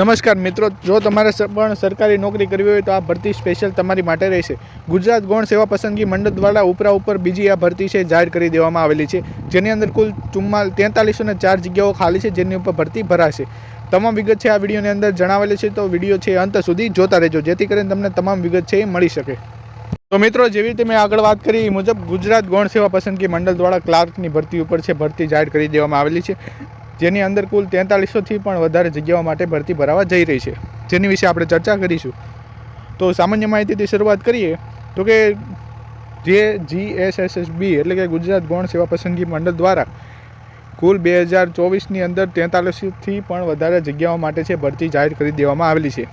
નમસ્કાર મિત્રો, જો તમારે પણ સરકારી નોકરી કરવી હોય તો આ ભરતી સ્પેશિયલ તમારી માટે રહેશે. ગુજરાત ગૌણ સેવા પસંદગી મંડળ દ્વારા ઉપરા ઉપર બીજી આ ભરતી છે, જાહેર કરી દેવામાં આવેલી છે. જેની અંદર કુલ ચુમ્માલ તેતાલીસો ને ચાર જગ્યાઓ ખાલી છે, જેની ઉપર ભરતી ભરાશે. તમામ વિગત છે આ વિડીયોની અંદર જણાવેલી છે, તો વીડિયો છે અંત સુધી જોતા રહેજો, જેથી કરીને તમને તમામ વિગત છે એ મળી શકે. તો મિત્રો, જેવી રીતે મેં આગળ વાત કરી મુજબ ગુજરાત ગૌણ સેવા પસંદગી મંડળ દ્વારા ક્લાર્કની ભરતી ઉપર છે, ભરતી જાહેર કરી દેવામાં આવેલી છે. જેની અંદર કુલ તેતાલીસોથી પણ વધારે જગ્યાઓ માટે ભરતી ભરાવા જઈ રહી છે. જેની વિશે આપણે ચર્ચા કરીશું. તો સામાન્ય માહિતીથી શરૂઆત કરીએ તો કે જે G S S S B એટલે કે ગુજરાત ગૌણ સેવા પસંદગી મંડળ દ્વારા કુલ બે હજાર ચોવીસની અંદર તેતાલીસથી પણ વધારે જગ્યાઓ માટે છે ભરતી જાહેર કરી દેવામાં આવેલી છે.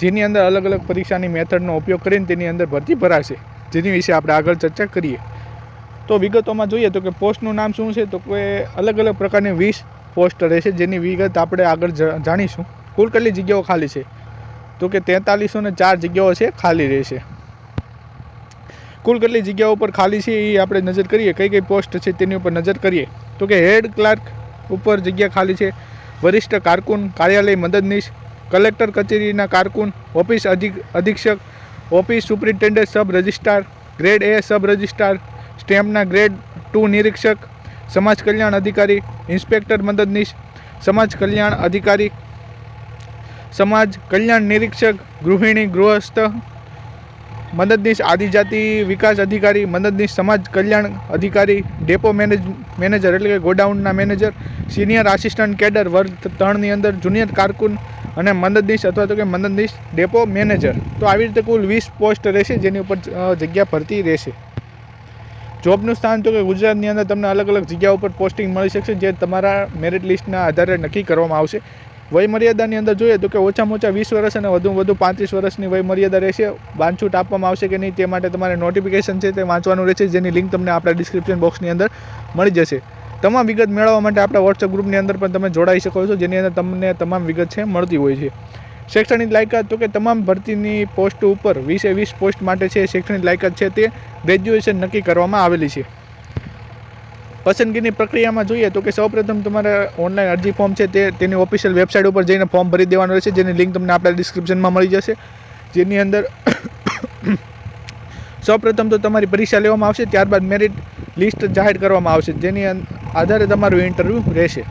જેની અંદર અલગ અલગ પરીક્ષાની મેથડનો ઉપયોગ કરીને તેની અંદર ભરતી ભરાશે. જેની વિશે આપણે આગળ ચર્ચા કરીએ. તો વિગતોમાં જોઈએ તો કે પોસ્ટનું નામ શું છે તો કે અલગ અલગ પ્રકારની વીસ પોસ્ટ રહેશે, જેની વિગત આપણે આગળ જાણીશું. કુલ કેટલી જગ્યાઓ ખાલી છે? તો કે તેતાલીસો ને ચાર જગ્યાઓ છે, ખાલી રહેશે. કુલ કેટલી જગ્યાઓ ઉપર ખાલી છે એ આપણે નજર કરીએ? કઈ કઈ પોસ્ટ છે તેની ઉપર નજર કરીએ? તો કે હેડ ક્લાર્ક ઉપર જગ્યા ખાલી છે, વરિષ્ઠ કારકુન, કાર્યાલય મદદનીશ, કલેક્ટર કચેરીના કારકુન, ઓફિસ અધિક અધિક્ષક office superintendent sub registrar, grade A sub registrar સ્ટેમ્પના grade two નિરીક્ષક, સમાજ કલ્યાણ અધિકારી, ઇન્સ્પેક્ટર મદદનીશ, સમાજ કલ્યાણ અધિકારી, સમાજ કલ્યાણ નિરીક્ષક, ગૃહિણી, ગૃહસ્થ મદદનીશ, આદિજાતિ વિકાસ અધિકારી, મદદનીશ, સમાજ કલ્યાણ અધિકારી, ડેપો મેનેજ, મેનેજર એટલે કે ગોડાઉનના મેનેજર, સિનિયર આસિસ્ટન્ટ કેડર વર્ગ ત્રણની અંદર, જુનિયર કારકુન અને મદદનીશ અથવા તો કે મદદનીશ ડેપો મેનેજર. તો આવી રીતે કુલ વીસ પોસ્ટ રહેશે જેની ઉપર જગ્યા ભરતી રહેશે. જોબનું સ્થાન તો કે ગુજરાતની અંદર તમને અલગ અલગ જગ્યા ઉપર પોસ્ટિંગ મળી શકશે, જે તમારા મેરિટ લિસ્ટના આધારે નક્કી કરવામાં આવશે. વયમર્યાદાની અંદર જોઈએ તો કે ઓછામાં ઓછા વીસ વર્ષ અને વધુમાં વધુ પાંત્રીસ વર્ષની વયમર્યાદા રહેશે. બાંધછૂટ આપવામાં આવશે કે નહીં તે માટે તમારે નોટિફિકેશન છે તે વાંચવાનું રહેશે, જેની લિંક તમને આપણા ડિસ્ક્રિપ્શન બોક્સની અંદર મળી જશે. તમામ વિગત મેળવવા માટે આપણા વોટ્સઅપ ગ્રુપની અંદર પણ તમે જોડાઈ શકો છો, જેની અંદર તમને તમામ વિગત છે, મળતી હોય છે. શૈક્ષણિક લાયકાત તો કે તમામ ભરતીની પોસ્ટ ઉપર વીસે વીસ પોસ્ટ માટે છે શૈક્ષણિક લાયકાત છે તે ગ્રેજ્યુએશન નક્કી કરવામાં આવેલી છે. પસંદગીની પ્રક્રિયામાં જોઈએ તો કે સૌપ્રથમ તમારે ઓનલાઈન અરજી ફોર્મ છે તે, તેની ઓફિશિયલ વેબસાઇટ ઉપર જઈને ફોર્મ ભરી દેવાનું રહેશે, જેની લિંક તમને આપણા ડિસ્ક્રિપ્શનમાં મળી જશે. જેની અંદર સૌપ્રથમ તો તમારી પરીક્ષા લેવામાં આવશે, ત્યારબાદ મેરિટ લિસ્ટ જાહેર કરવામાં આવશે, જેની આધારે તમારું ઇન્ટરવ્યૂ રહેશે.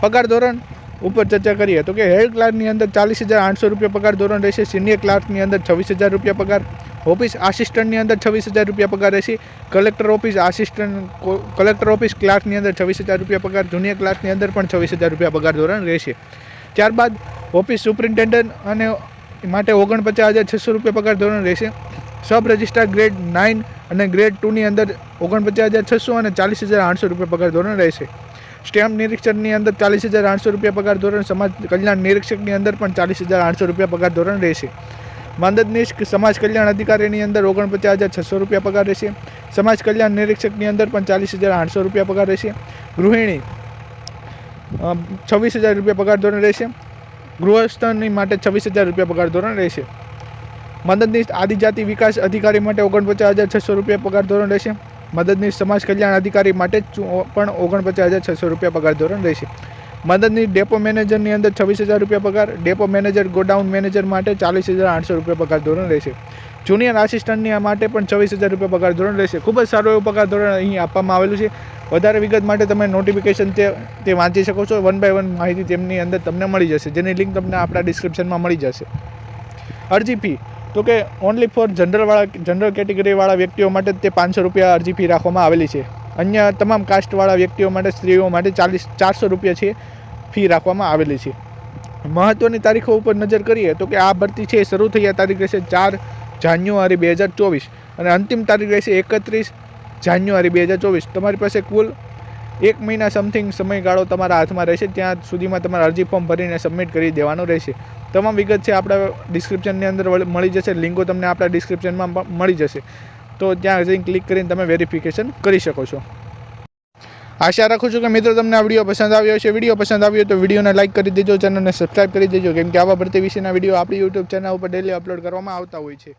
પગાર ધોરણ ઉપર ચર્ચા કરીએ તો કે હેડ ક્લાર્કની અંદર ચાલીસ હજાર આઠસો રૂપિયા પગાર ધોરણ રહેશે, સિનિયર ક્લાર્કની અંદર છવ્વીસ હજાર રૂપિયા પગાર, ઓફિસ આસિસ્ટન્ટની અંદર છવ્વીસ હજાર રૂપિયા પગાર રહેશે, collector office assistant collector office ક્લાર્કની અંદર છવ્વીસ હજાર રૂપિયા પગાર, જુનિયર ક્લાર્કની અંદર પણ છવ્વીસ હજાર રૂપિયા પગાર ધોરણ રહેશે. ત્યારબાદ ઓફિસ સુપ્રિન્ટેન્ડન્ટ અને માટે ઓગણપચાસ હજાર છસો રૂપિયા પગાર ધોરણ રહેશે. સબ રજિસ્ટ્રાર ગ્રેડ નાઇન અને ગ્રેડ ટુની અંદર ઓગણપચાસ હજાર છસો અને ચાલીસ હજાર આઠસો રૂપિયા પગાર ધોરણ રહેશે. સ્ટેમ્પ નિરીક્ષકની અંદર ચાલીસ હજાર આઠસો રૂપિયા પગાર ધોરણ સમાજ કલ્યાણ નિરીક્ષકની અંદર પણ ચાલીસ હજાર આઠસો રૂપિયા પગાર ધોરણ રહેશે. મદદનીશ સમાજ કલ્યાણ અધિકારીની અંદર ઓગણપચાસ હજાર છસો રૂપિયા પગાર રહેશે. સમાજ કલ્યાણ નિરીક્ષકની અંદર પણ ચાલીસ હજાર આઠસો રૂપિયા પગાર રહેશે. ગૃહિણી છવ્વીસ હજાર રૂપિયા પગાર ધોરણ રહેશે. ગૃહસ્થની માટે છવ્વીસ હજાર રૂપિયા પગાર ધોરણ રહેશે. મદદનીશ આદિજાતિ વિકાસ અધિકારી માટે ઓગણપચાસ હજાર છસો રૂપિયા પગાર ધોરણ રહેશે. મદદનીશ સમાજ કલ્યાણ અધિકારી માટે પણ ઓગણપચાસ હજાર છસો રૂપિયા પગાર ધોરણ રહેશે. મદદની ડેપો મેનેજરની અંદર છવ્વીસ હજાર રૂપિયા પગાર, ડેપો મેનેજર ગોડાઉન મેનેજર માટે ચાલીસ હજાર આઠસો રૂપિયા પગાર ધોરણ રહેશે. જુનિયર આસિસ્ટન્ટની માટે પણ છવ્વીસ હજાર રૂપિયા પગાર ધોરણ રહેશે. ખૂબ જ સારું એવું પગાર ધોરણ અહીં આપવામાં આવેલું છે. વધારે વિગત માટે તમે નોટિફિકેશન તે તે વાંચી શકો છો. વન બાય વન માહિતી તેમની અંદર તમને મળી જશે. જેની લિંક તમને આપણા ડિસ્ક્રિપ્શનમાં મળી જશે. અરજી ફી તો કે ઓનલી ફોર જનરલવાળા જનરલ કેટેગરીવાળા વ્યક્તિઓ માટે તે પાંચસો રૂપિયા અરજી ફી રાખવામાં આવેલી છે. અન્ય તમામ કાસ્ટવાળા વ્યક્તિઓ માટે, સ્ત્રીઓ માટે ચાલીસ, ચારસો રૂપિયા છે ફી રાખવામાં આવેલી છે. મહત્ત્વની તારીખો ઉપર નજર કરીએ તો કે આ ભરતી છે શરૂ થઈ આ તારીખ રહેશે ચાર જાન્યુઆરી બે હજાર ચોવીસ અને અંતિમ તારીખ રહેશે એકત્રીસ જાન્યુઆરી બે હજાર ચોવીસ. તમારી પાસે કુલ એક મહિના સમથિંગ સમયગાળો તમારા હાથમાં રહેશે, ત્યાં સુધીમાં તમારે અરજી ફોર્મ ભરીને સબમિટ કરી દેવાનું રહેશે. તમામ વિગત છે આપણા ડિસ્ક્રિપ્શનની અંદર મળી જશે. લિંકો તમને આપણા ડિસ્ક્રિપ્શનમાં મળી જશે. તો ત્યાં જઈને ક્લિક કરીને તમે વેરિફિકેશન કરી શકો છો. આશા રાખું છું કે મિત્રો તમને આ વીડિયો પસંદ આવ્યો છે વીડિયો પસંદ આવ્યો તો વિડીયોને લાઇક કરી દેજો ચેનલને સબસ્ક્રાઇબ કરી દેજો. કેમ કે આવા ભરતી વિશેના વીડિયો આપણી યુટ્યુબ ચેનલ ઉપર ડેલી અપલોડ કરવામાં આવતા હોય છે.